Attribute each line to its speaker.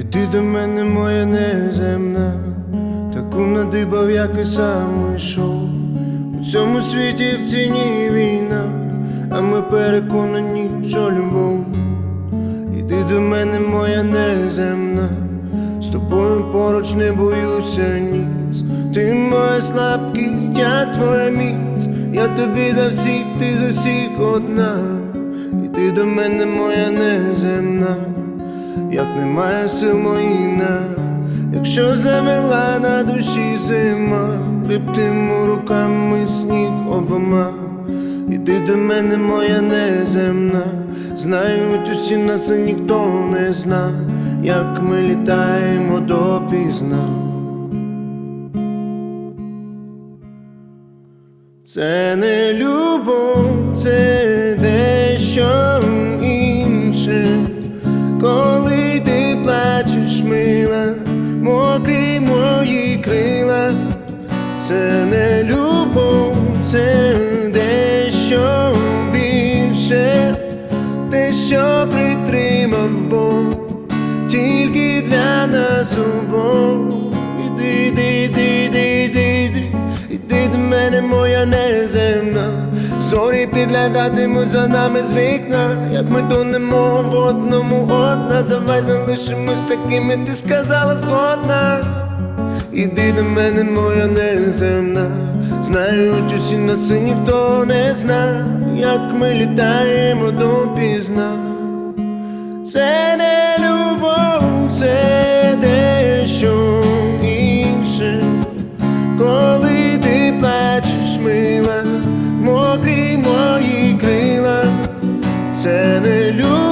Speaker 1: Іди до мене, моя неземна, таку надибав, як і сам йшов. У цьому світі в ціні війна, а ми переконані, що любов. Іди до мене, моя неземна, з тобою поруч не боюся ніц. Ти моя слабкість, я твоя міць, я тобі за всіх, ти за всіх одна. Іди до мене, моя неземна, як немає сил моїна, якщо завела на душі зима, Хребтиму руками сніг обома. Іди до мене, моя неземна, знають усі нас, ніхто не зна, як ми літаємо допізна. Це не любов, це не любов, це дещо більше, те, що притримав Бог, тільки для нас обох. Іди, іди, іди, іди, іди, іди, іди до мене, моя неземна. Зорі підглядатимуть за нами з вікна, як ми тонемо в одному одна. Давай залишимось такими, ти сказала згодна. Іди до мене, моя неземна, знають усі нас, і ніхто не зна, як ми літаємо допізна. Це не любов, це дещо інше, коли ти плачеш, мила, мокрі мої крила, це не любов.